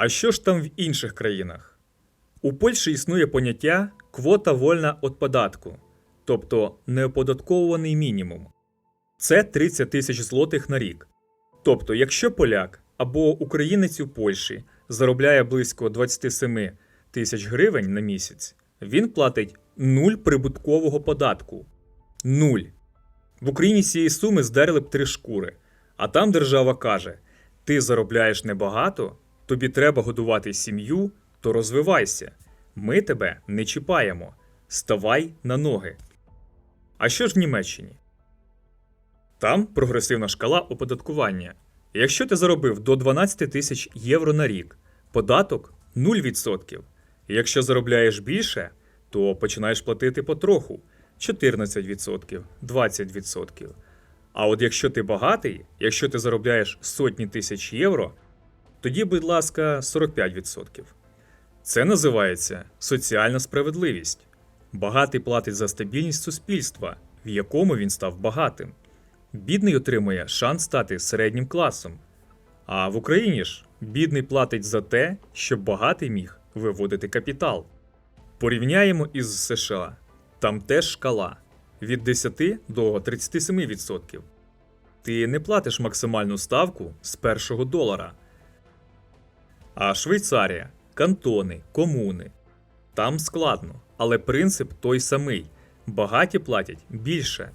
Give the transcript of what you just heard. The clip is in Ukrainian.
А що ж там в інших країнах? У Польщі існує поняття квота вольна від податку, тобто неоподатковуваний мінімум. Це 30 тисяч злотих на рік. Тобто, якщо поляк або українець у Польщі заробляє близько 27 тисяч гривень на місяць, він платить нуль прибуткового податку. Нуль. В Україні з цієї суми здерли б три шкури. А там держава каже: ти заробляєш небагато, тобі треба годувати сім'ю, то розвивайся. Ми тебе не чіпаємо. Ставай на ноги. А що ж в Німеччині? Там прогресивна шкала оподаткування. Якщо ти заробив до 12 тисяч євро на рік, податок 0%. Якщо заробляєш більше, то починаєш платити потроху 14%, 20%. А от якщо ти багатий, якщо ти заробляєш сотні тисяч євро, тоді, будь ласка, 45%. Це називається соціальна справедливість. Багатий платить за стабільність суспільства, в якому він став багатим. Бідний отримує шанс стати середнім класом. А в Україні ж бідний платить за те, щоб багатий міг виводити капітал. Порівняємо із США. Там теж шкала від 10 до 37%. Ти не платиш максимальну ставку з першого долара. А Швейцарія, кантони, комуни. Там складно, але принцип той самий. Багаті платять більше.